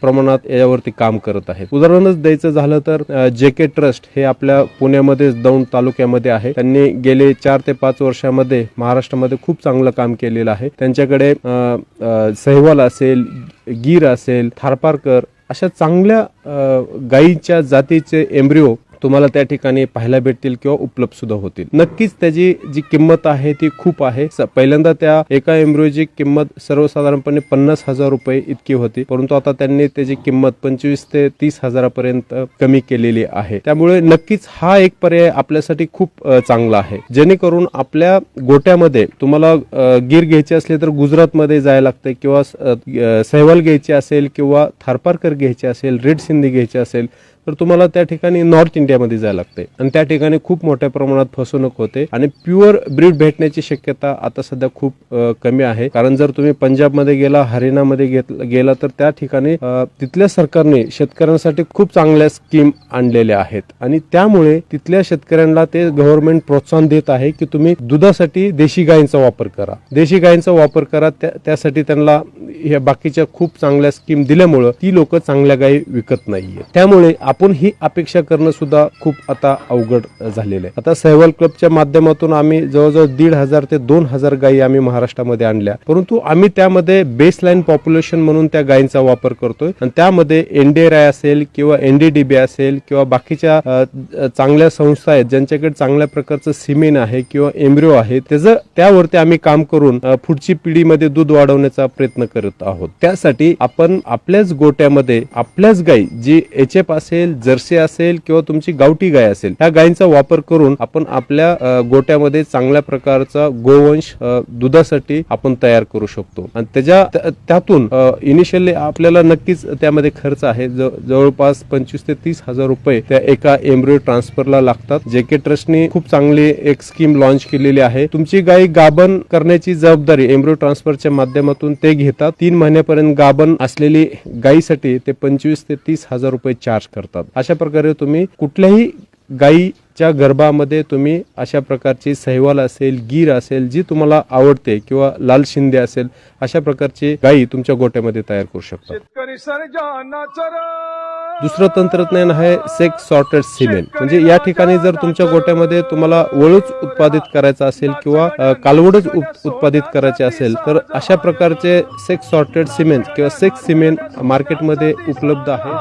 प्रमाणात यावरती काम करत आहेत. उदाहरणच द्यायचं झालं तर जे के ट्रस्ट हे आपल्या पुण्यामध्ये दौंड तालुक्यामध्ये आहे. त्यांनी गेले चार ते पाच वर्षामध्ये महाराष्ट्रामध्ये खूप चांगलं काम केलेलं आहे. त्यांच्याकडे सहवाल असेल गीर असेल थारपारकर अशा चांगल्या गाईच्या गायीच्या जातीचे एम्ब्रिओ तुम्हाला त्या ठिकाणी पाहायला भेटतील किंवा उपलब्ध सुद्धा होतील. नक्कीच त्याची जी किंमत आहे ती खूप आहे. स- पहिल्यांदा त्या एका एम्ब्रिओची किंमत सर्वसाधारणपणे पन्नास हजार रुपये इतकी होती. परंतु आता त्यांनी त्याची किंमत पंचवीस ते तीस हजारापर्यंत कमी केलेली आहे. त्यामुळे नक्कीच हा एक पर्याय आपल्यासाठी खूप चांगला आहे. जेणेकरून आपल्या गोट्यामध्ये तुम्हाला गिर गीर घ्यायचे असले तर गुजरातमध्ये जायला लागते किंवा सहवाल घ्यायची असेल किंवा थारपारकर घ्यायचे असेल रेड सिंधी घ्यायची असेल तर तुम्हाला त्या ठिकाणी नॉर्थ इंडियामध्ये जायला लागते आणि त्या ठिकाणी खूप मोठ्या प्रमाणात फसवणूक होते. आणि प्युअर ब्रीड भेटण्याची शक्यता आता सध्या खूप कमी आहे. कारण जर तुम्ही पंजाबमध्ये गेला हरियाणामध्ये गेला तर त्या ठिकाणी तिथल्या सरकारने शेतकऱ्यांसाठी खूप चांगल्या स्कीम आणलेल्या आहेत. आणि त्यामुळे तिथल्या शेतकऱ्यांना ते गव्हर्नमेंट प्रोत्साहन देत आहे की तुम्ही दुधासाठी देशी गायींचा वापर करा. देशी गायींचा वापर करा त्यासाठी त्यांना ह्या बाकीच्या खूप चांगल्या स्कीम दिल्यामुळं ती लोक चांगल्या गायी विकत नाहीये त्यामुळे आपण ही अपेक्षा करणं सुद्धा खूप आता अवघड झालेलं आहे. आता सहवाल क्लबच्या माध्यमातून आम्ही जवळजवळ दीड हजार ते दोन हजार गायी आम्ही महाराष्ट्रामध्ये आणल्या. परंतु आम्ही त्यामध्ये बेसलाईन पॉप्युलेशन म्हणून त्या गायींचा वापर करतोय. आणि त्यामध्ये एनडीआरआय असेल किंवा एनडीडीबी असेल किंवा बाकीच्या चांगल्या संस्था आहेत ज्यांच्याकडे चांगल्या प्रकारचं सिमेन आहे किंवा एम्ब्रिओ आहे त्याचं त्यावरती आम्ही काम करून पुढची पिढीमध्ये दूध वाढवण्याचा प्रयत्न करत आहोत. त्यासाठी आपण आपल्याच गोट्यामध्ये आपल्याच गायी जी एच एफ असेल जर्सी असेल किंवा तुमची गावठी गाय असेल ह्या गायींचा वापर करून आपण आपल्या गोट्यामध्ये चांगल्या प्रकारचा गोवंश दुधासाठी आपण तयार करू शकतो. आणि त्याच्या त्यातून इनिशियली आपल्याला नक्कीच त्यामध्ये खर्च आहे. जवळपास पंचवीस ते तीस हजार रुपये त्या एका एम्ब्रिओ ट्रान्सफरला लागतात. जे के ट्रस्टने खूप चांगली एक स्कीम लॉन्च केलेली आहे. तुमची गाय गाभण करण्याची जबाबदारी एम्ब्रिओ ट्रान्सफरच्या माध्यमातून ते घेतात. तीन महिन्यापर्यंत गाभण असलेली गायीसाठी ते पंचवीस ते तीस हजार रुपये चार्ज करतात. अशा प्रकारे तुम्ही कुठल्याही गाईच्या गर्भामध्ये तुम्ही अशा प्रकारची सहवाल असेल गीर असेल जी तुम्हाला आवडते किंवा लाल शिंदे असेल अशा प्रकारची गायी तुमच्या गोट्यामध्ये तयार करू शकता. शेतकरी दुसरं तंत्रज्ञान आहे सेक्स सॉर्टेड सिमेंट. म्हणजे या ठिकाणी जर तुमच्या गोट्यामध्ये तुम्हाला वळूच उत्पादित करायचा असेल किंवा कालवडच उत्पादित करायचे असेल तर अशा प्रकारचे सेक्स सॉर्टेड सिमेंट किंवा सेक्स सिमेंट मार्केटमध्ये उपलब्ध आहे.